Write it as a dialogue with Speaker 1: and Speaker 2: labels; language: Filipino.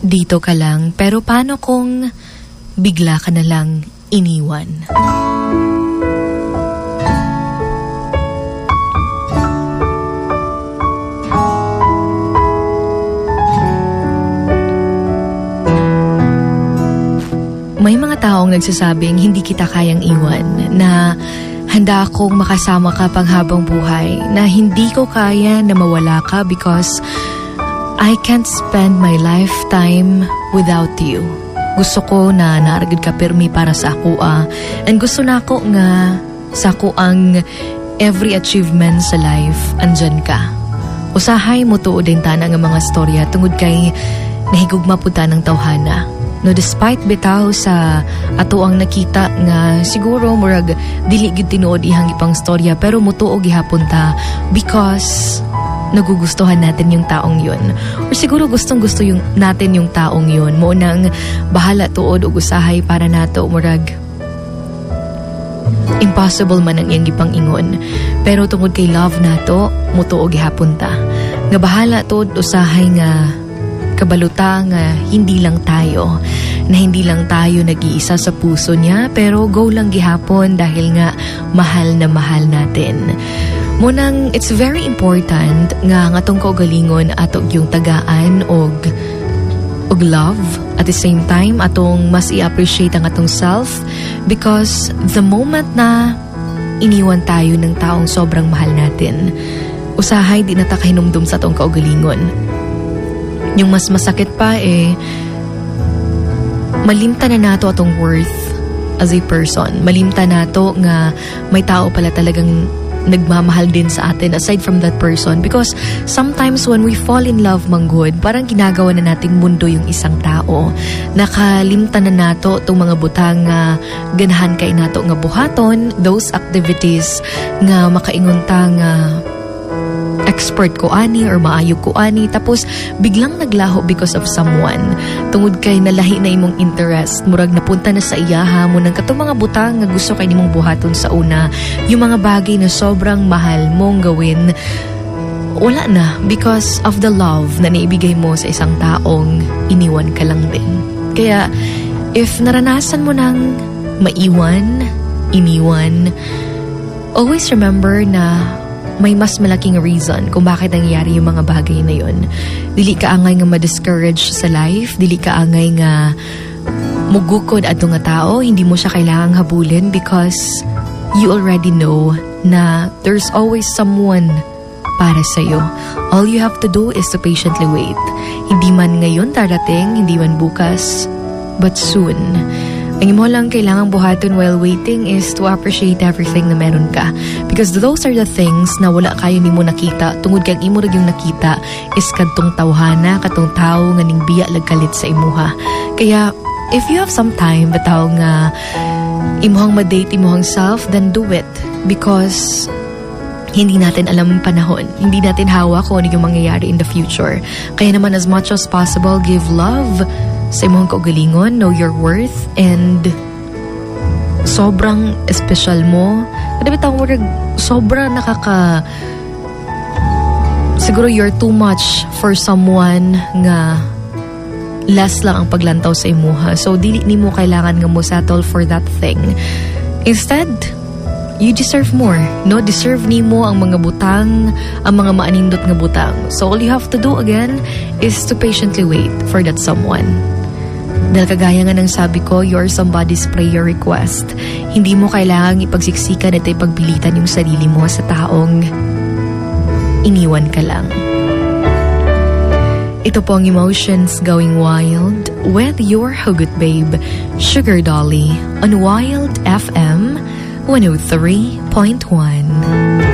Speaker 1: dito ka lang, pero paano kung bigla ka na lang iniwan? May mga taong nagsasabing hindi kita kayang iwan, na handa akong makasama ka pang habang buhay, na hindi ko kaya na mawala ka because I can't spend my lifetime without you. Gusto ko na naaragid ka permi para sa ako ah. And gusto na ako nga sa ako ang every achievement sa life, andyan ka. Usahay mo tuod din tana nga mga storya tungod kay nahigugma puta ng tawhana. No despite bitaw sa ato ang nakita nga siguro murag dili gid tinuod ihang ipang storya pero mutuo gihapon ta because nagugustuhan natin yung taong yun. Or siguro gustong gusto yung, natin yung taong yun. Mo nang bahala tuod o usahay para nato murag impossible man ang iyang gipang ingon. Pero tungod kay love nato, mutuo gihapon ta. Nga bahala tuod usahay nga kabaluta nga hindi lang tayo na hindi lang tayo nag-iisa sa puso niya pero go lang gihapon dahil nga mahal na mahal natin. Munang it's very important nga nga tong kaugalingon atog yung tagaan og og love at the same time atong mas i-appreciate ang atong self because the moment na iniwan tayo ng taong sobrang mahal natin usahay di na ta kahinumdum sa atong kaugalingon yung mas masakit pa eh, malimta na nato atong worth as a person. Malimta nato nga may tao pala talagang nagmamahal din sa atin aside from that person. Because sometimes when we fall in love manggod parang ginagawa na nating mundo yung isang tao. Nakalimtan na nato itong mga butang nga ganahan kay nato nga buhaton those activities nga makaingon ta nga expert ko ani or maayo ko ani tapos biglang naglaho because of someone. Tungod kay nalahi na imong interest murag napunta na sa iyaha mo nang katong mga butang nga gusto kay nimong buhaton sa una. Yung mga bagay na sobrang mahal mong gawin wala na because of the love na naibigay mo sa isang taong iniwan ka lang din. Kaya if naranasan mo nang maiwan iniwan always remember na may mas malaking reason kung bakit nangyayari yung mga bagay na yun. Dili ka angay nga ma-discourage sa life, dili ka angay nga mugukod ato nga tao, hindi mo siya kailangang habulin because you already know na there's always someone para sa'yo. All you have to do is to patiently wait. Hindi man ngayon darating, hindi man bukas, but soon. Ang imo lang kailangang buhaton while waiting is to appreciate everything na meron ka. Because those are the things na wala kayo ni mo nakita. Tungod kang imo yung nakita is kadtong tawhana, katong tao nga ning biya lagkalit sa imuha. Kaya, if you have some time, bataw nga imuhang ma-date imuhang self, then do it. Because hindi natin alam ang panahon. Hindi natin hawak kung ano yung mangyayari in the future. Kaya naman as much as possible, give love sa imong kaugalingon, know your worth, and sobrang special mo. Kada bitaw mo sobra nakaka siguro you're too much for someone nga less lang ang paglantaw sa imuha. So dili nimo kailangan nga mo settle for that thing. Instead, you deserve more. No, deserve nimo ang mga butang, ang mga maanindot nga butang. So all you have to do again is to patiently wait for that someone. Dahil kagaya nga ng sabi ko, you're somebody's prayer request. Hindi mo kailangang ipagsiksikan at ipagbilitan yung sarili mo sa taong iniwan ka lang. Ito po ang Emotions Going Wild with your Hugot Babe, Sugar Dolly, on Wild FM 103.1.